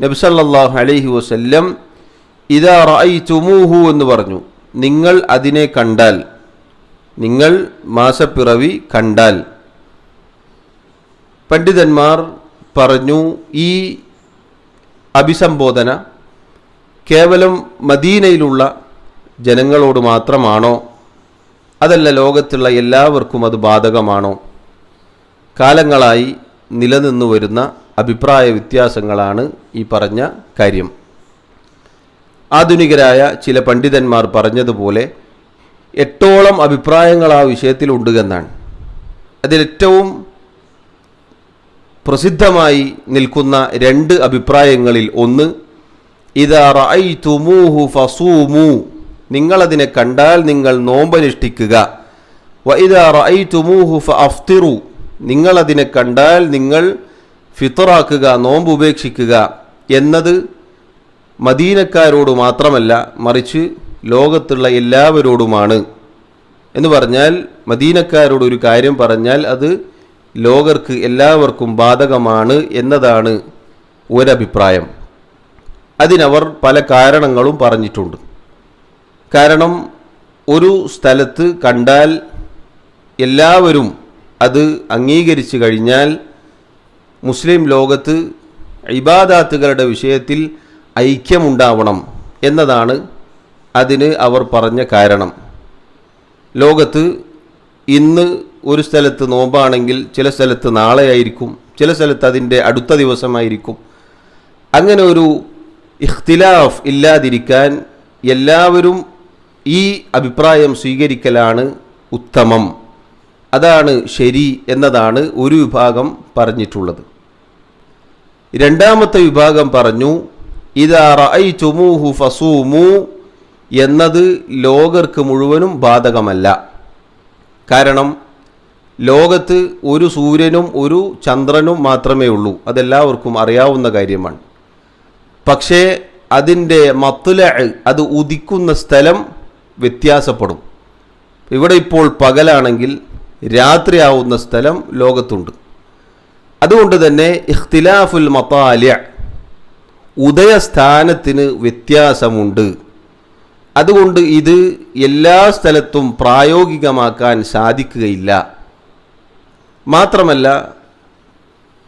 നബ്സല്ലാഹു അലൈഹി വസല്ലം ഇതാ റായി ചുമൂഹു എന്ന് പറഞ്ഞു. നിങ്ങൾ അതിനെ കണ്ടാൽ നിങ്ങൾ മാസപ്പിറവി കണ്ടാൽ. പണ്ഡിതന്മാർ പറഞ്ഞു ഈ അഭിസംബോധന കേവലം മദീനയിലുള്ള ജനങ്ങളോട് മാത്രമാണോ? അതല്ല ലോകത്തുള്ള എല്ലാവർക്കും അത് ബാധകമാണോ? കാലങ്ങളായി നിലനിന്നു വരുന്ന അഭിപ്രായ വ്യത്യാസങ്ങളാണ് ഈ പറഞ്ഞ കാര്യം. ആധുനികരായ ചില പണ്ഡിതന്മാർ പറഞ്ഞതുപോലെ എട്ടോളം അഭിപ്രായങ്ങൾ ആ വിഷയത്തിലുണ്ട് എന്നാണ്. അതിലേറ്റവും പ്രസിദ്ധമായി നിൽക്കുന്ന രണ്ട് അഭിപ്രായങ്ങളിൽ ഒന്ന് ഇതാ റഅയ് തുമൂഹു ഫസൂമു നിങ്ങളതിനെ കണ്ടാൽ നിങ്ങൾ നോമ്പനുഷ്ഠിക്കുക വ ഇതാ റഅയ് തുമൂഹു ഫ അഫ്തിറു നിങ്ങളതിനെ കണ്ടാൽ നിങ്ങൾ ഫിത്തറാക്കുക നോമ്പ് ഉപേക്ഷിക്കുക എന്നത് മദീനക്കാരോട് മാത്രമല്ല മറിച്ച് ലോകത്തുള്ള എല്ലാവരോടുമാണ്. എന്ന് പറഞ്ഞാൽ മദീനക്കാരോട് ഒരു കാര്യം പറഞ്ഞാൽ അത് ലോകർക്ക് എല്ലാവർക്കും ബാധകമാണ് എന്നതാണ് ഒരഭിപ്രായം. അതിനവർ പല കാരണങ്ങളും പറഞ്ഞിട്ടുണ്ട്. കാരണം ഒരു സ്ഥലത്ത് കണ്ടാൽ എല്ലാവരും അത് അംഗീകരിച്ചു കഴിഞ്ഞാൽ മുസ്ലിം ലോകത്ത് ഇബാദാത്തുകളുടെ വിഷയത്തിൽ ഐക്യമുണ്ടാവണം എന്നതാണ് അതിന് അവർ പറഞ്ഞ കാരണം. ലോകത്ത് ഇന്ന് ഒരു സ്ഥലത്ത് നോമ്പാണെങ്കിൽ ചില സ്ഥലത്ത് നാളെയായിരിക്കും ചില സ്ഥലത്ത് അതിന്റെ അടുത്ത ദിവസമായിരിക്കും. അങ്ങനെ ഒരു ഇഖ്തിലാഫ് ഇല്ലാതിരിക്കാൻ എല്ലാവരും ഈ അഭിപ്രായം സ്വീകരിക്കലാണ് ഉത്തമം. അതാണ് ശരി എന്നതാണ് ഒരു വിഭാഗം പറഞ്ഞിട്ടുള്ളത്. രണ്ടാമത്തെ വിഭാഗം പറഞ്ഞു ഇതാ റഅയ് ചുമൂഹു ഫസൂമു എന്നത് ലോകർക്ക് മുഴുവനും ബാധകമല്ല. കാരണം ലോകത്ത് ഒരു സൂര്യനും ഒരു ചന്ദ്രനും മാത്രമേ ഉള്ളൂ. അതെല്ലാവർക്കും അറിയാവുന്ന കാര്യമാണ്. പക്ഷേ അതിന്റെ മത്തുല അത് ഉദിക്കുന്ന സ്ഥലം വ്യത്യാസപ്പെടും. ഇവിടെ ഇപ്പോൾ പകലാണെങ്കിൽ രാത്രിയാവുന്ന സ്ഥലം ലോകത്തുണ്ട്. അതുകൊണ്ട് തന്നെ ഇഖ്തിലാഫുൽ മതാലിയ ഉദയസ്ഥാനത്തിന് വ്യത്യാസമുണ്ട്. അതുകൊണ്ട് ഇത് എല്ലാ സ്ഥലത്തും പ്രായോഗികമാക്കാൻ സാധിക്കുകയില്ല. മാത്രമല്ല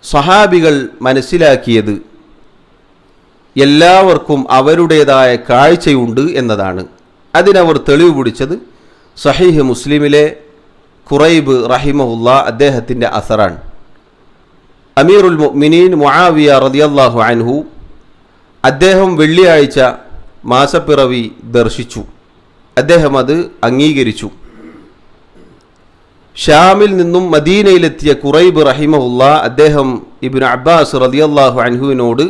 സഹാബികൾ മനസ്സിലാക്കിയത് എല്ലാവർക്കും അവരുടേതായ കാഴ്ചയുണ്ട് എന്നതാണ്. അതിനവർ തെളിവ് പിടിച്ചത് സഹീഹ് മുസ്ലിമിലെ ഖുറൈബ് റഹിമഹുല്ല അദ്ദേഹത്തിന്റെ അസറാണ്. അമീറുൽ മുഅ്മിനീൻ മുആവിയ റളിയല്ലാഹു അൻഹു അദ്ദേഹം വെള്ളിയാഴ്ച മാസപ്പിറവി ദർശിച്ചു. അദ്ദേഹം അത് അംഗീകരിച്ചു. ഷാമിൽ നിന്നും മദീനയിലെത്തിയ കുറൈബ് റഹിമഹുല്ല അദ്ദേഹം ഇബിൻ അബ്ബാസ് റളിയല്ലാഹു അൻഹുവിനോട്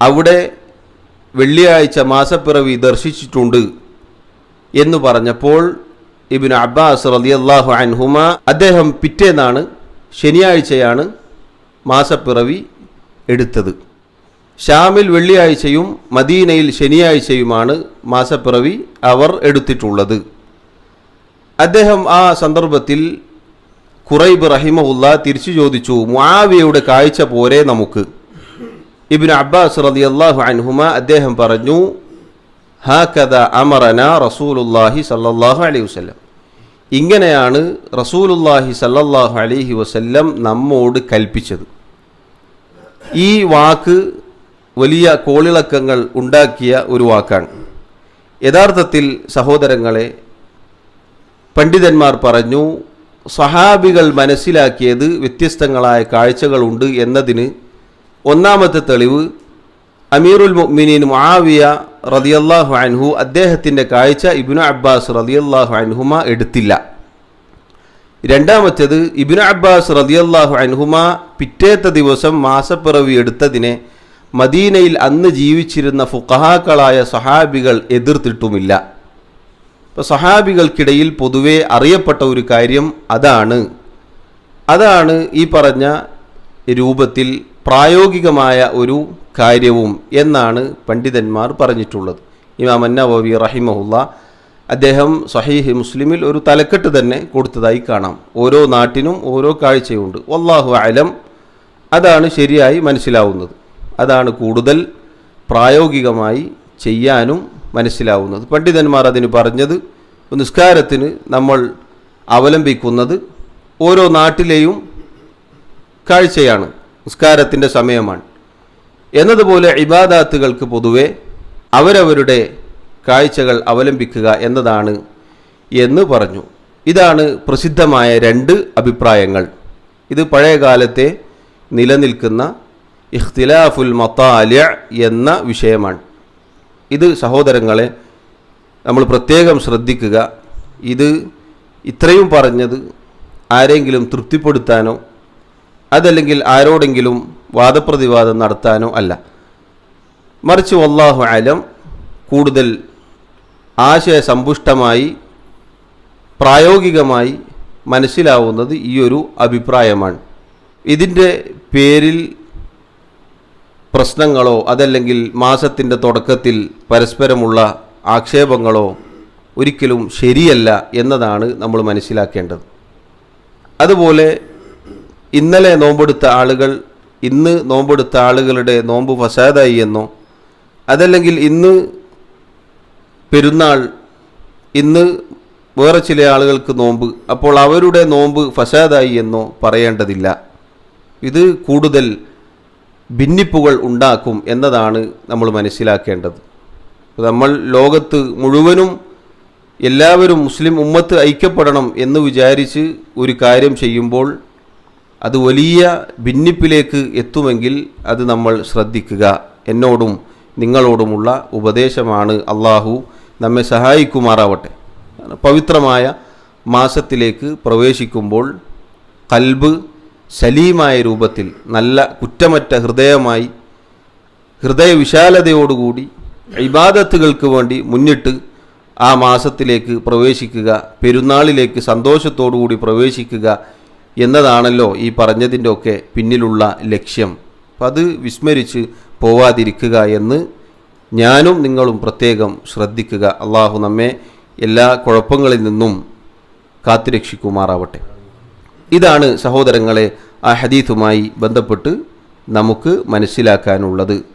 അവിടെ വെള്ളിയാഴ്ച മാസപ്പിറവി ദർശിച്ചിട്ടുണ്ട് എന്ന് പറഞ്ഞപ്പോൾ ഇബിൻ അബ്ബാസ് റളിയല്ലാഹു അൻഹുമ അദ്ദേഹം പിറ്റേന്നാണ് ശനിയാഴ്ചയാണ് മാസപ്പിറവി എടുത്തത്. ഷാമിൽ വെള്ളിയാഴ്ചയും മദീനയിൽ ശനിയാഴ്ചയുമാണ് മാസപ്പിറവി അവർ എടുത്തിട്ടുള്ളത്. അദ്ദേഹം ആ സന്ദർഭത്തിൽ ഖുറൈബ് റഹിമഹുല്ല തിരിച്ചു ചോദിച്ചു മുആവിയയുടെ കാഴ്ച പോരെ നമുക്ക്? ഇബിൻ അബ്ബാസ് റതി അള്ളാഹു അൻഹുമ അദ്ദേഹം പറഞ്ഞു ഹാക്കഥ അമറന റസൂലുല്ലാഹി സല്ലാഹു അലൈഹി ഇങ്ങനെയാണ് റസൂലുല്ലാഹി സല്ലല്ലാഹു അലൈഹി വസല്ലം നമ്മോട് കൽപ്പിച്ചത്. ഈ വാക്ക് വലിയ കോളിളക്കങ്ങൾ ഉണ്ടാക്കിയ ഒരു വാക്കാണ്. യഥാർത്ഥത്തിൽ സഹോദരങ്ങളെ പണ്ഡിതന്മാർ പറഞ്ഞു സഹാബികൾ മനസ്സിലാക്കിയത് വ്യത്യസ്തങ്ങളായ കാഴ്ചകളുണ്ട് എന്നതിന് ഒന്നാമത്തെ തെളിവ് അമീറുൽ മുഅ്മിനീൻ മുആവിയ റളിയല്ലാഹു അൻഹു അദ്ദേഹത്തിന്റെ കാഴ്ച ഇബിനു അബ്ബാസ് റതിയല്ലാഹു അൻഹുമ എടുത്തില്ല. രണ്ടാമത്തേത് ഇബിനു അബ്ബാസ് റതിയല്ലാഹു അൻഹുമ പിറ്റേത്തെ ദിവസം മാസപ്പിറവി എടുത്തതിനെ മദീനയിൽ അന്ന് ജീവിച്ചിരുന്ന ഫുഖഹാക്കളായ സഹാബികൾ എതിർത്തിട്ടുമില്ല. ഇപ്പോൾ സഹാബികൾക്കിടയിൽ പൊതുവെ അറിയപ്പെട്ട ഒരു കാര്യം അതാണ്. അതാണ് ഈ പറഞ്ഞ രൂപത്തിൽ പ്രായോഗികമായ ഒരു കാര്യവും എന്നാണ് പണ്ഡിതന്മാർ പറഞ്ഞിട്ടുള്ളത്. ഇമാം അന്നവവി റഹിമഹുല്ല അദ്ദേഹം സഹീഹ് മുസ്ലിമിൽ ഒരു തലക്കെട്ട് തന്നെ കൊടുത്തതായി കാണാം. ഓരോ നാട്ടിനും ഓരോ കാഴ്ചയുണ്ട്. വല്ലാഹു അലം. അതാണ് ശരിയായി മനസ്സിലാവുന്നത്. അതാണ് കൂടുതൽ പ്രായോഗികമായി ചെയ്യാനും മനസ്സിലാവുന്നത്. പണ്ഡിതന്മാർ അതിന് പറഞ്ഞത് നിസ്കാരത്തിന് നമ്മൾ അവലംബിക്കുന്നത് ഓരോ നാട്ടിലെയും കാഴ്ചയാണ്. നിസ്കാരത്തിന്റെ സമയമാണ്. എന്നതുപോലെ ഇബാദാത്തുകൾക്ക് പൊതുവെ അവരവരുടെ കാഴ്ചകൾ അവലംബിക്കുക എന്നതാണ് എന്ന് പറഞ്ഞു. ഇതാണ് പ്രസിദ്ധമായ രണ്ട് അഭിപ്രായങ്ങൾ. ഇത് പഴയകാലത്തെ നിലനിൽക്കുന്ന ഇഖ്തിലാഫുൽ മത്താലിയ എന്ന വിഷയമാണ്. ഇത് സഹോദരങ്ങളെ നമ്മൾ പ്രത്യേകം ശ്രദ്ധിക്കുക. ഇത് ഇത്രയും പറഞ്ഞത് ആരെങ്കിലും തൃപ്തിപ്പെടുത്താനോ അതല്ലെങ്കിൽ ആരോടെങ്കിലും വാദപ്രതിവാദം നടത്താനോ അല്ല. മറിച്ച് വല്ലാഹു അലം കൂടുതൽ ആശയസമ്പുഷ്ടമായി പ്രായോഗികമായി മനസ്സിലാവുന്നത് ഈ ഒരു അഭിപ്രായമാണ്. ഇതിന്റെ പേരിൽ പ്രശ്നങ്ങളോ അതല്ലെങ്കിൽ മാസത്തിന്റെ തുടക്കത്തിൽ പരസ്പരമുള്ള ആക്ഷേപങ്ങളോ ഒരിക്കലും ശരിയല്ല എന്നതാണ് നമ്മൾ മനസ്സിലാക്കേണ്ടത്. അതുപോലെ ഇന്നലെ നോമ്പെടുത്ത ആളുകൾ ഇന്ന് നോമ്പെടുത്ത ആളുകളുടെ നോമ്പ് ഫസാദായി എന്നോ. അതല്ലെങ്കിൽ ഇന്ന് പെരുന്നാൾ ഇന്ന് വേറെ ചില ആളുകൾക്ക് നോമ്പ് അപ്പോൾ അവരുടെ നോമ്പ് ഫസാദായി എന്നോ പറയേണ്ടതില്ല. ഇത് കൂടുതൽ ഭിന്നിപ്പുകൾ ഉണ്ടാക്കും എന്നതാണ് നമ്മൾ മനസ്സിലാക്കേണ്ടത്. നമ്മൾ ലോകത്ത് മുഴുവനും എല്ലാവരും മുസ്ലിം ഉമ്മത്ത് ഐക്യപ്പെടണം എന്ന് വിചാരിച്ച് ഒരു കാര്യം ചെയ്യുമ്പോൾ അത് വലിയ ഭിന്നിപ്പിലേക്ക് എത്തുമെങ്കിൽ അത് നമ്മൾ ശ്രദ്ധിക്കുക. എന്നോടും നിങ്ങളോടുമുള്ള ഉപദേശമാണ് അള്ളാഹു നമ്മെ സഹായിക്കുമാറാവട്ടെ. പവിത്രമായ മാസത്തിലേക്ക് പ്രവേശിക്കുമ്പോൾ കൽബ് സലീമായ രൂപത്തിൽ നല്ല കുറ്റമറ്റ ഹൃദയമായി ഹൃദയവിശാലതയോടുകൂടി ഇബാദത്തുകൾക്ക് വേണ്ടി മുന്നിട്ട് ആ മാസത്തിലേക്ക് പ്രവേശിക്കുക പെരുന്നാളിലേക്ക് സന്തോഷത്തോടുകൂടി പ്രവേശിക്കുക എന്നതാണല്ലോ ഈ പറഞ്ഞതിന്റെ ഒക്കെ പിന്നിലുള്ള ലക്ഷ്യം. അപ്പം അത് വിസ്മരിച്ച് പോവാതിരിക്കുക എന്ന് ഞാനും നിങ്ങളും പ്രത്യേകം ശ്രദ്ധിക്കുക. അള്ളാഹു നമ്മെ എല്ലാ കുഴപ്പങ്ങളിൽ നിന്നും കാത്തുരക്ഷിക്കുമാറാവട്ടെ. ഇതാണ് സഹോദരങ്ങളെ ആ ഹദീഫുമായി ബന്ധപ്പെട്ട് നമുക്ക് മനസ്സിലാക്കാനുള്ളത്.